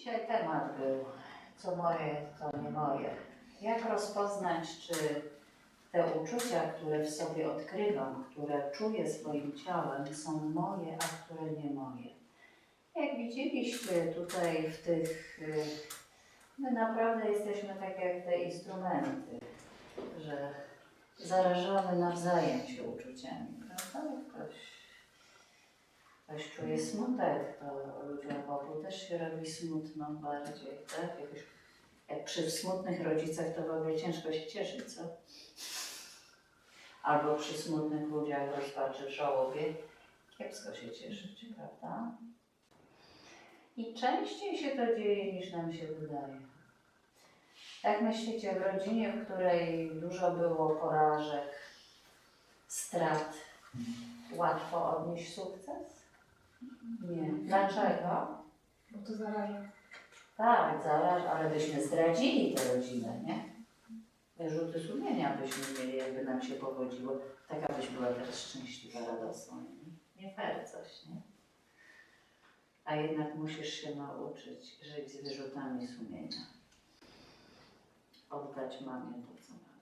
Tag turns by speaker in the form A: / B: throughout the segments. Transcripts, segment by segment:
A: Dzisiaj temat był, co moje, to nie moje. Jak rozpoznać, czy te uczucia, które w sobie odkrywam, które czuję swoim ciałem, są moje, a które nie moje. Jak widzieliście tutaj w tych, y, my naprawdę jesteśmy tak jak te instrumenty, że zarażamy nawzajem się uczuciami, prawda? Ktoś, ktoś czuje smutek, to ludziom wokół też się robi smutno bardziej, tak? Jakoś, jak przy smutnych rodzicach to w ogóle ciężko się cieszyć, co? Albo przy smutnych ludziach rozpaczy żałobie kiepsko się cieszyć, prawda? I częściej się to dzieje niż nam się wydaje. Jak myślicie, w rodzinie, w której dużo było porażek, strat, łatwo odnieść sukces? Nie. Dlaczego?
B: Bo to zaraża.
A: Tak, zaraz, ale byśmy zdradzili tę rodzinę, nie? Wyrzuty sumienia byśmy mieli, jakby nam się powodziło. Taka byś była teraz szczęśliwa, radosna. Nie, nie fair coś, nie? A jednak musisz się nauczyć żyć z wyrzutami sumienia. Oddać mamie to, co mamy.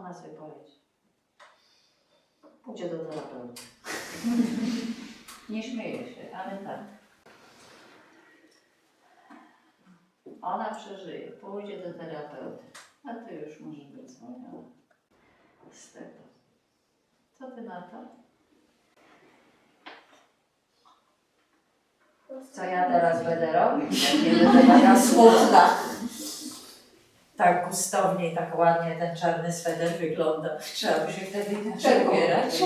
A: Ona sobie poradzi. Pójdzie do terapeuty. Nie śmieję się, ale tak. Ona przeżyje, pójdzie do terapeuty, a ty już możesz być zwolniona z tego. Co ty na to? Co ja teraz będę robić, jak nie będę taka smutna?
C: Tak gustownie i tak ładnie ten czarny sweter wygląda. Trzeba by się wtedy inaczej ubierać.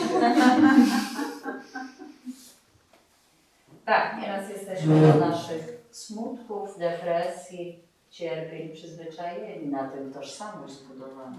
A: Tak, nieraz jesteśmy do naszych smutków, depresji, cierpień przyzwyczajeni, na tym tożsamość zbudowana.